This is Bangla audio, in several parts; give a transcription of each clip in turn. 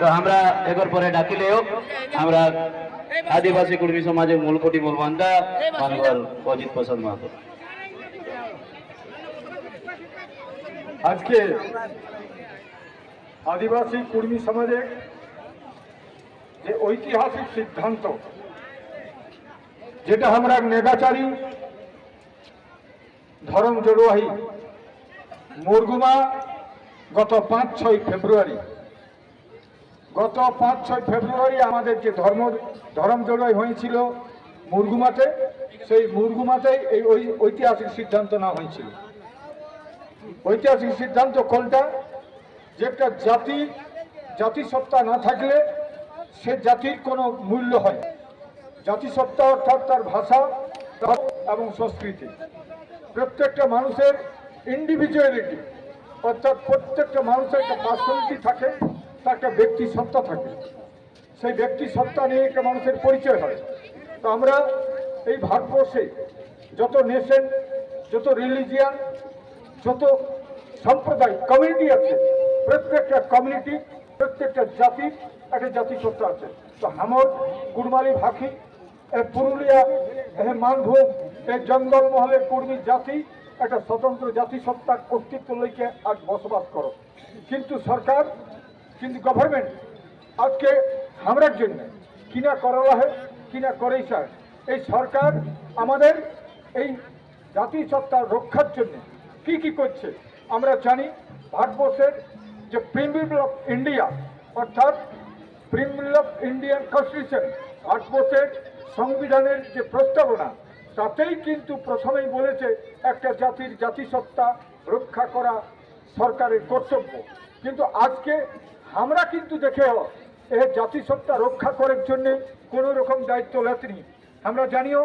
তো আমরা এবার পরে ডাকিলেও আমরা আদিবাসী কুর্মী সমাজের মূলকটি মূলবান্ধা মানবর অজিত প্রসাদ মাহাতো। আজকে আদিবাসী কর্মী সমাজের যে ঐতিহাসিক সিদ্ধান্ত, যেটা আমরা নেগাচারী ধরম জড়ুয়াহি মুরগুমা গত পাঁচ ছয় ফেব্রুয়ারি গত পাঁচ, ছয় ফেব্রুয়ারি আমাদের যে ধর্ম, ধরম জড়ুয়াই হয়েছিল মুরগুমাতে সেই মুরগুমাতেই এই ঐতিহাসিক সিদ্ধান্ত নেওয়া হয়েছিল। ঐতিহাসিক সিদ্ধান্ত কোনটা? যে একটা জাতি, জাতিসত্তা না থাকলে সে জাতির কোনো মূল্য হয় না। জাতিসত্তা অর্থাৎ তার ভাষা এবং সংস্কৃতি। প্রত্যেকটা মানুষের ইন্ডিভিজুয়ালিটি অর্থাৎ প্রত্যেকটা মানুষের একটা পার্সোনালিটি থাকে। তার একটা ব্যক্তি সত্তা থাকে, সেই ব্যক্তি সত্তা নিয়ে একটা মানুষের পরিচয় হয়। তো আমরা এই ভারতবর্ষে যত নেশন, যত রিলিজিয়ান, যত সম্প্রদায় কমিউনিটি আছে, প্রত্যেকটা কমিউনিটি, প্রত্যেকটা জাতি, একটা জাতিসত্তা আছে। তো হামর কুরমালি ভাখি পুরুলিয়া মানভূম, এ জঙ্গলমহলের কর্মী জাতি, একটা স্বতন্ত্র জাতিসত্তার কর্তৃত্ব লইকে আজ বসবাস করো। কিন্তু সরকার কিন্তু গভর্নমেন্ট আজকে আমরার জন্য কিনা করালা হয় কিনা করেই স্যার, এই সরকার আমাদের এই জাতিসত্তা রক্ষার জন্য কি কি করছে, আমরা জানি ভারতবর্ষের যে প্রিমিল অফ ইন্ডিয়া অর্থাৎ প্রিমিল অফ ইন্ডিয়ান কনস্টিটিউশন ভারতবর্ষের সংবিধানের যে প্রস্তাবনা, তাতেই কিন্তু প্রথমেই বলেছে একটা জাতির জাতিসত্তা রক্ষা করা সরকারের কর্তব্য। কিন্তু আজকে আমরা কিন্তু দেখে এ জাতিসত্তা রক্ষা করার জন্য কোনো রকম দায়িত্ব লেতনি। আমরা জানিও,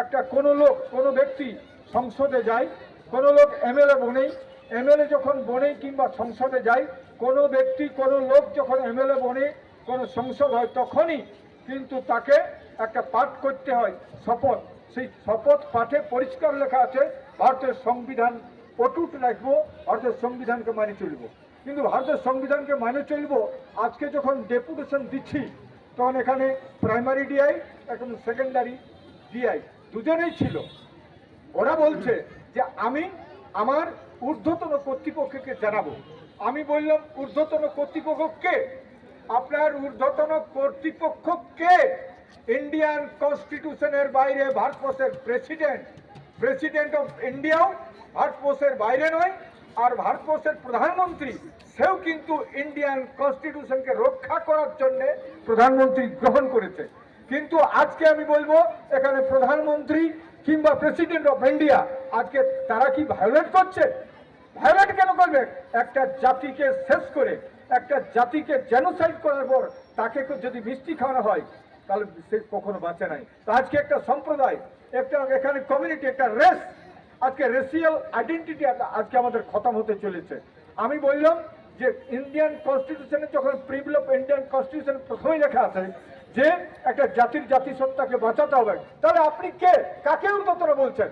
একটা কোনো লোক, কোনো ব্যক্তি সংসদে যায়, কোনো লোক এমএলএ বনেই এমএলএ যখন বনে কিংবা সংসদে যায়, কোনো ব্যক্তি, কোনো লোক যখন এমএলএ বনে, কোনো সংসদ হয় তখনই কিন্তু তাকে একটা পাঠ করতে হয়, শপথ। সেই শপথ পাঠে পরিষ্কার লেখা আছে, ভারতের সংবিধান অটুট রাখব, ভারতের সংবিধানকে মানি চলবো। কিন্তু ভারতের সংবিধানকে মানে চলবো, আজকে যখন ডেপুটেশন দিচ্ছি, তখন এখানে প্রাইমারি ডিআই, এখন সেকেন্ডারি ডিআই, দুজনেই ছিল। ওরা বলছে যে আমি আমার ঊর্ধ্বতন কর্তৃপক্ষকে জানাব। আমি বললাম, ঊর্ধ্বতন কর্তৃপক্ষ কে? আপনার ঊর্ধ্বতন কর্তৃপক্ষ কে? ইন্ডিয়ান কনস্টিটিউশনের বাইরে ভারতবর্ষের প্রেসিডেন্ট। প্রেসিডেন্ট অফ ইন্ডিয়াও ভারতবর্ষের বাইরে নয় আর ভারতবর্ষের প্রধানমন্ত্রী, সেও কিন্তু ইন্ডিয়ান কনস্টিটিউশনকে রক্ষা করার জন্য প্রধানমন্ত্রী গ্রহণ করেছে। কিন্তু আজকে আমি বলব, এখানে প্রধানমন্ত্রী কিংবা প্রেসিডেন্ট অফ ইন্ডিয়া আজকে তারা কি ভায়োলেট করছে? ভায়োলেট কেন করবে? একটা জাতিকে শেষ করে, একটা জাতিকে জেনোসাইড করার পর তাকে যদি মিষ্টি খাওয়ানো হয়, তাহলে সে কখনো বাঁচে নাই। আজকে একটা সম্প্রদায়, একটা এখানে কমিউনিটি একটা রেস আজকে রেসিয়াল আইডেন্টিটি আজকে আমাদের খতম হতে চলেছে। আমি বললাম যে ইন্ডিয়ান কনস্টিটিউশনে যখন প্রিভিল অফ ইন্ডিয়ান কনস্টিটিউশন প্রথমেই লেখা আছে যে একটা জাতির জাতিসত্তাকে বাঁচাতে হবে, তাহলে আপনি কে? কাকে ঊর্ধ্বতন বলছেন?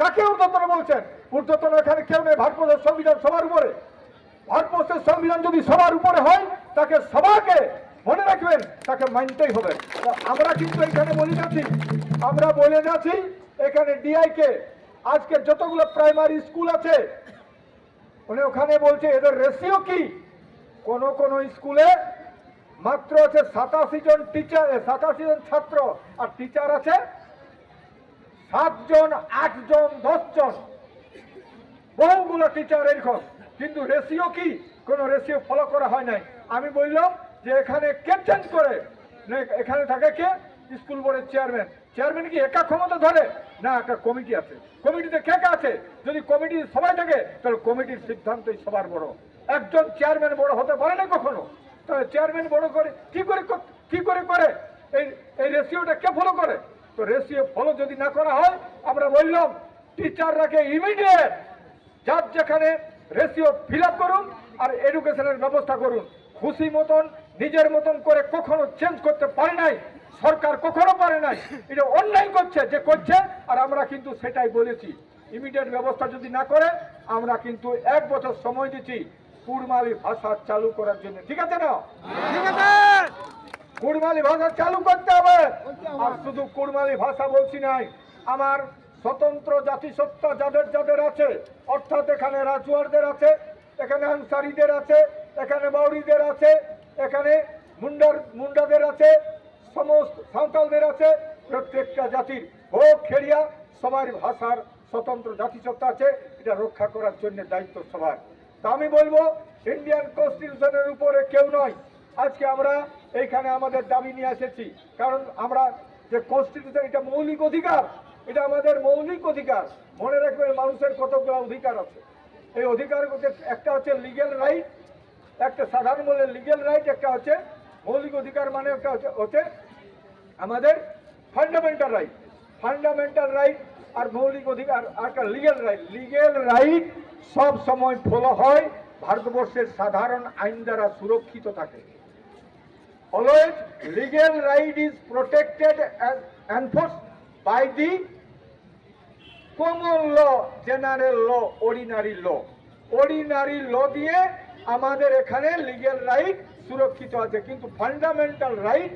কাকে ঊর্ধ্বতন বলছেন? ঊর্ধ্বতন এখানে কেউ নেই ভারতবর্ষের সংবিধান সবার উপরে। ভারতবর্ষের সংবিধান যদি সবার উপরে হয়, তাকে সবাকে মনে রাখবেন, তাকে মানতেই হবে। আমরা কিন্তু এখানে বলে যাচ্ছি। আমরা বলে যাচ্ছি এখানে ডিআই কে আজকে যতগুলো প্রাইমারি স্কুল আছে, উনি ওখানে বলছে, এদের রেশিও কি? কোন কোন স্কুলে মাত্র আছে সাতাশি জন টিচার সাতাশি জন ছাত্র, আর টিচার আছে সাতজন আটজন দশজন বহুগুলো টিচার এরকম কিন্তু রেশিও কি? কোনো রেশিও ফলো করা হয় নাই। আমি বললাম যে এখানে কে চেঞ্জ করে, এখানে থাকে কে? স্কুল বোর্ডের চেয়ারম্যান চেয়ারম্যান কি একা ক্ষমতা ধরে? না, একটা কমিটি আছে। কমিটিতে কে কে আছে? যদি কমিটি সবাই থাকে, তাহলে কমিটির সিদ্ধান্তই সবার বড়। একজন চেয়ারম্যান বড় হতে পারে না কখনো? তাহলে চেয়ারম্যান বড় করে কি করে ক- করে করে? এই এই রেশিওটা কে ফলো করে? তো রেশিও ফলো যদি না করা হয়, আমরা বললাম টিচাররাকে ইমিডিয়েট যার যেখানে রেশিও ফিল করুন আর এডুকেশনের ব্যবস্থা করুন। খুশি মতন, নিজের মতন করে কখনো চেঞ্জ করতে পারে নাই। সরকার কখনো পারে নাই। এটা অন্যায় করছে যে করছে আর আমরা কিন্তু সেটাই বলেছি। ইমিডিয়েট ব্যবস্থা যদি না করে আমরা কিন্তু এক বছর সময় দিচ্ছি কুড়মালি ভাষা চালু করার জন্য। ঠিক আছে না? ঠিক আছে। কুড়মালি ভাষা চালু করতে হবে। আর শুধু কুড়মালি ভাষা বলছি নাই আমার স্বতন্ত্র জাতিসত্তা যাদের যাদের আছে অর্থাৎ এখানে রাজুয়ারদের আছে এখানে আনসারিদের আছে এখানে বাউরিদের আছে এখানে মুন্ডার মুন্ডাদের আছে সমস্ত সাঁওতালদের আছে, প্রত্যেকটা জাতির হোক খেরিয়া সবার ভাষার স্বতন্ত্র জাতিসত্তা আছে, এটা রক্ষা করার জন্য দায়িত্ব সবার। তা আমি বলব ইন্ডিয়ান কনস্টিটিউশনের উপরে কেউ নয়। আজকে আমরা এইখানে আমাদের দাবি নিয়ে এসেছি। কারণ আমরা যে কনস্টিটিউশন এটা মৌলিক অধিকার, এটা আমাদের মৌলিক অধিকার। মনে রাখবেন, মানুষের কতগুলো অধিকার আছে। এই অধিকার একটা হচ্ছে লিগেল রাইট একটা সাধারণ বলে লিগেল রাইট একটা হচ্ছে মৌলিক অধিকার মানে হচ্ছে আমাদের ফান্ডামেন্টাল রাইট ফান্ডামেন্টাল রাইট আর মৌলিক অধিকার, আর একটা লিগেল রাইট লিগেল রাইট সব সময় ফলো হয় ভারতবর্ষের সাধারণ আইন দ্বারা সুরক্ষিত থাকে। Always legal right is protected enforce by the the law general law ordinary law ordinary law দিয়ে আমাদের এখানে লিগেল রাইট সুরক্ষিত আছে, কিন্তু fundamental right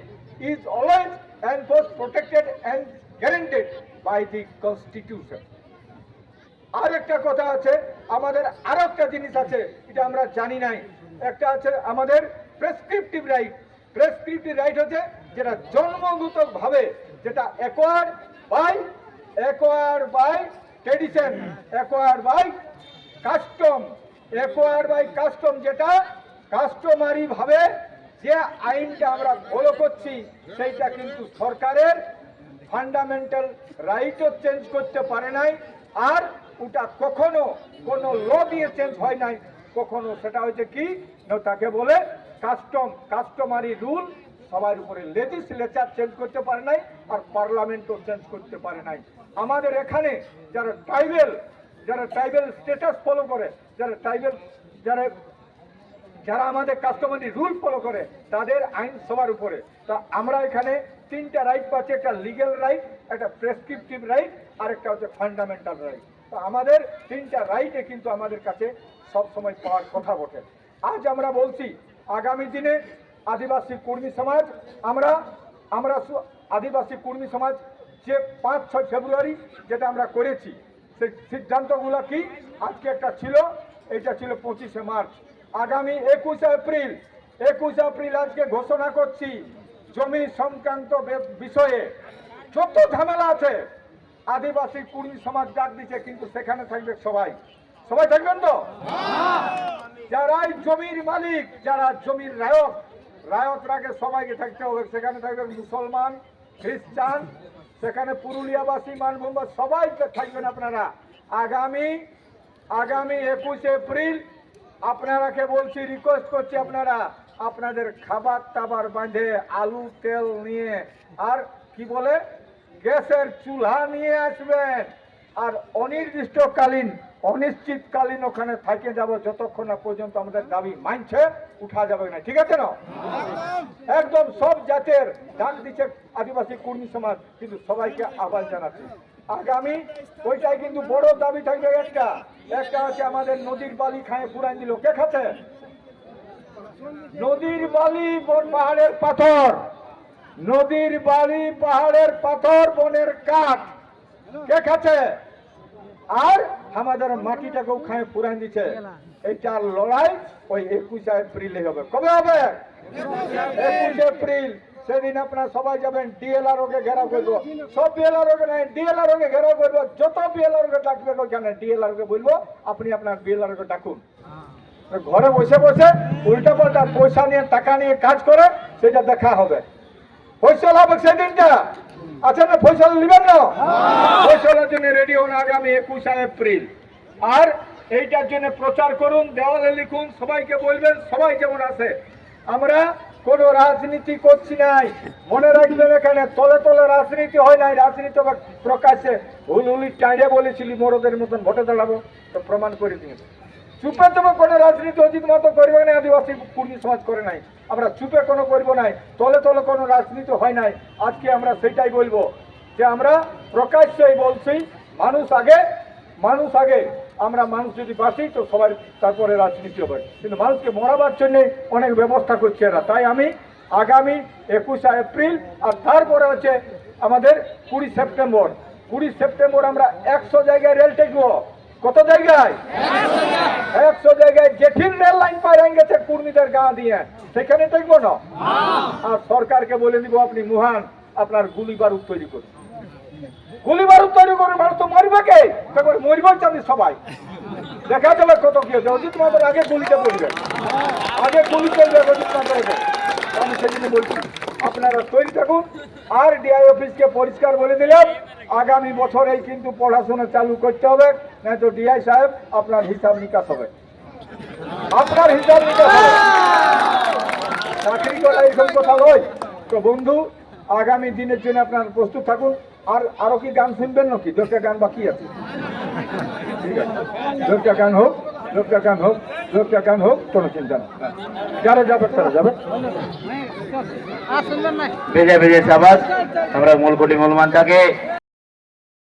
is always and enforce protected and guaranteed by the constitution আর একটা কথা আছে, আমাদের আর একটা জিনিস আছে, এটা আমরা জানি নাই। একটা আছে আমাদের প্রেসক্রিপটিভ রাইট প্রেসক্রিপটিভ রাইট হচ্ছে যেটা জন্মগত ভাবে যেটা acquire by acquire by tradition acquire by custom acquire by custom যেটা কাস্টমারি ভাবে যে আইনটা আমরা ফলো করছি, সেইটা কিন্তু সরকারের ফান্ডামেন্টাল রাইটও চেঞ্জ করতে পারে নাই, আর ওটা কখনো কোনো ল দিয়ে চেঞ্জ হয় নাই, কখনো সেটা হচ্ছে কি? না, তাকে বলে কাস্টম কাস্টমারি রুল সবার উপরে লেজিসলেচার চেঞ্জ করতে পারে নাই, আর পার্লামেন্টও চেঞ্জ করতে পারে নাই। আমাদের এখানে যারা ট্রাইবেল যারা ট্রাইবেল স্টেটাস ফলো করে, যারা ট্রাইবেল যারা যারা আমাদের কাস্টমারি রুল ফলো করে, তাদের আইন সবার উপরে। তা আমরা এখানে তিনটা রাইট পাচ্ছি, একটা লিগেল রাইট একটা প্রেসক্রিপটিভ রাইট আর একটা হচ্ছে ফান্ডামেন্টাল রাইট তো আমাদের তিনটা রাইটে কিন্তু আমাদের কাছে সব সময় পাওয়ার কথা বটে। আজ আমরা বলছি, আগামী দিনে আদিবাসী কর্মী সমাজ, আমরা আমরা আদিবাসী কর্মী সমাজ যে পাঁচ, ছয় ফেব্রুয়ারি যেটা আমরা করেছি, সেই সিদ্ধান্তগুলো কি? আজকে একটা ছিল এটা ছিল পঁচিশে মার্চ। আগামী একুশে এপ্রিল একুশে এপ্রিল আজকে ঘোষণা করছি, জমি সংক্রান্ত বিষয়ে যত ঝামেলা আছে, আদিবাসী কুর্মী সমাজ ডাক দিচ্ছে কিন্তু সেখানে থাকবে সবাই। সবাই থাকবেন তো? যারাই জমির মালিক, যারা জমির রায়ক রায়করাকে সবাইকে থাকতে হবে। সেখানে থাকবে মুসলমান, খ্রিস্টান, সেখানে পুরুলিয়াবাসী মানভূম সবাই থাকবেন আপনারা। আগামী আগামী একুশে এপ্রিল আপনারাকে বলছি রিকোয়েস্ট করছি আপনারা আপনাদের খাবার টাবার বাঁধে আলু, তেল নিয়ে, আর কি বলে, গ্যাসের চুলা নিয়ে আসবেন। আর অনির্দিষ্টকালীন, অনিশ্চিতকালীন ওখানে থাকে যাব, যতক্ষণ না পর্যন্ত আমাদের দাবি মানছে, উঠা যাবে না। ঠিক আছে না? একদম সব জাতের ডাক দিচ্ছে আদিবাসী কর্মী সমাজ, কিন্তু সবাইকে আহ্বান জানাচ্ছে। আগামী, ওইটাই কিন্তু বড় দাবি থাকবে একটা। একটা হচ্ছে আমাদের নদীর বালি খায় পুরান দিল। কে খাচ্ছে? নদীর বালি বন পাহাড়ের পাথর। নদীর বালি পাহাড়ের পাথর বনের কাঠ। কে খাচ্ছে? আর আমাদের মাটিটাকেও খায় পুরান দিচ্ছে। এইটার লড়াই ওই একুশে এপ্রিলে হবে। কবে হবে? একুশে এপ্রিল। সেদিন আপনারা সবাই যাবেন ডিএলআর ওকে ঘেরাও করব সব বিএলআর ওকে ডিএলআর ওকে ঘেরাও করব যত বিএলআর ওকে ডাকবে, ওখানে ডিএলআর ওকে বলব, আপনি আপনার বিএলআর ওকে ডাকুন। ঘরে বসে বসে উল্টা পাল্টা পয়সা নিয়ে, টাকা নিয়ে কাজ করে, সেটা দেখা হবে। ফসল হবে সেদিনটা। আচ্ছা না ফসল নেবেন না? ফসলের জন্য রেডি হন আগামী একুশে এপ্রিল। আর এইটার জন্য প্রচার করুন, দেওয়ালে লিখুন, সবাইকে বলবেন, সবাই যেমন আছে। আমরা কোনো রাজনীতি করছি নাই। মনে রাখবেন এখানে তলে তলে রাজনীতি হয় নাই, রাজনীতি প্রকাশ্যে হুলহুলি টাইডে বলেছিলি, মোরদের মতন ভোটে দাঁড়াবো, তো প্রমাণ করে দিয়ে চুপে তবে কোনো রাজনীতি অজিত মতো করবে না, আদিবাসী কর্মী সমাজ করে নাই। আমরা চুপে কোনো করব নাই, তলে তলে কোনো রাজনীতি হয় নাই। আজকে আমরা সেটাই বলব যে আমরা প্রকাশ্যেই বলছি, মানুষ আগে মানুষ আগে আমরা মানুষ যদি বাঁচি, তো সবাই তারপরে রাজনীতি হবে। কিন্তু মানুষকে মরাবার জন্য অনেক ব্যবস্থা করছে এরা। তাই আমি আগামী একুশে এপ্রিল আর তারপরে হচ্ছে আমাদের কুড়ি সেপ্টেম্বর। কুড়ি সেপ্টেম্বর আমরা একশো জায়গায় রেল টেকবো। কত জায়গায়? একশো জায়গায় জেঠির রেল লাইন পাই গেছে কুর্মীদের গা দিয়ে। সেখানে দেখব না? আর সরকারকে বলে দিব, আপনি মুহান, আপনার গুলি বারুদ তৈরি করুন। গুলি বারুদ তৈরি করুন মানুষ তো মরবে কে? তারপর মরবেন চাবি সবাই। দেখা যাবে কত কি হচ্ছে অজিত মাদের আগে গুলিটা পড়বে আগে গুলি চলবে অজিত মাদের আমি সেদিন বলছি, আপনারা তৈরি থাকুন। আর ডিআই অফিসকে পরিষ্কার বলে দিলাম, আগামী বছরেই কিন্তু পড়াশোনা চালু করতে হবে। নয়তো ডিআই সাহেব আপনার হিসাব নিকাশ হবে। আপনার হিসাব নিকাশ হবে। চাকরি করা এইসব কথা নয়। তো বন্ধু, আগামী দিনের জন্য আপনার প্রস্তুত থাকুন। আর আরও কি গান শুনবেন নাকি? দশটা গান বাকি আছে। ঠিক আছে। দশটা গান হোক দশটা গান হোক দশটা গান হোক কোনো চিন্তা নেই। যারা যাবে তারা যাবে। ভেজা ভেজে সাবাস। আমরা মূলকুটি মূলমানটাকে